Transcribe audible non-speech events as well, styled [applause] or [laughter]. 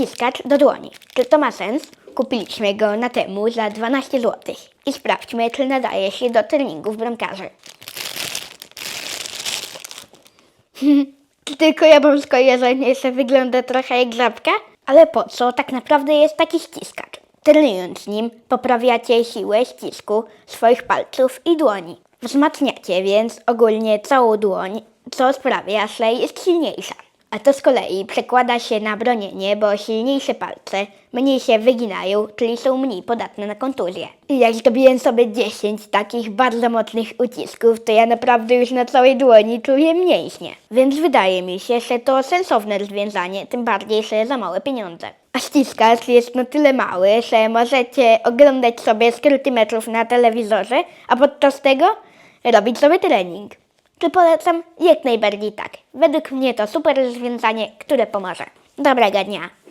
ściskacz do dłoni. Czy to ma sens? Kupiliśmy go na temu za 12 zł. I sprawdźmy, czy nadaje się do treningów bramkarzy. [laughs] Tylko ja mam skojarzenie, że wygląda trochę jak żabka? Ale po co tak naprawdę jest taki ściskacz? Trenując nim, poprawiacie siłę ścisku swoich palców i dłoni. Wzmacniacie więc ogólnie całą dłoń, co sprawia, że jest silniejsza. A to z kolei przekłada się na bronienie, bo silniejsze palce mniej się wyginają, czyli są mniej podatne na kontuzję. I jak zrobiłem sobie 10 takich bardzo mocnych ucisków, to ja naprawdę już na całej dłoni czuję mięśnie. Więc wydaje mi się, że to sensowne rozwiązanie, tym bardziej, że za małe pieniądze. A ściskacz jest na tyle mały, że możecie oglądać sobie skróty meczów na telewizorze, a podczas tego robić sobie trening. Czy polecam? Jak najbardziej tak. Według mnie to super rozwiązanie, które pomoże. Dobrego dnia.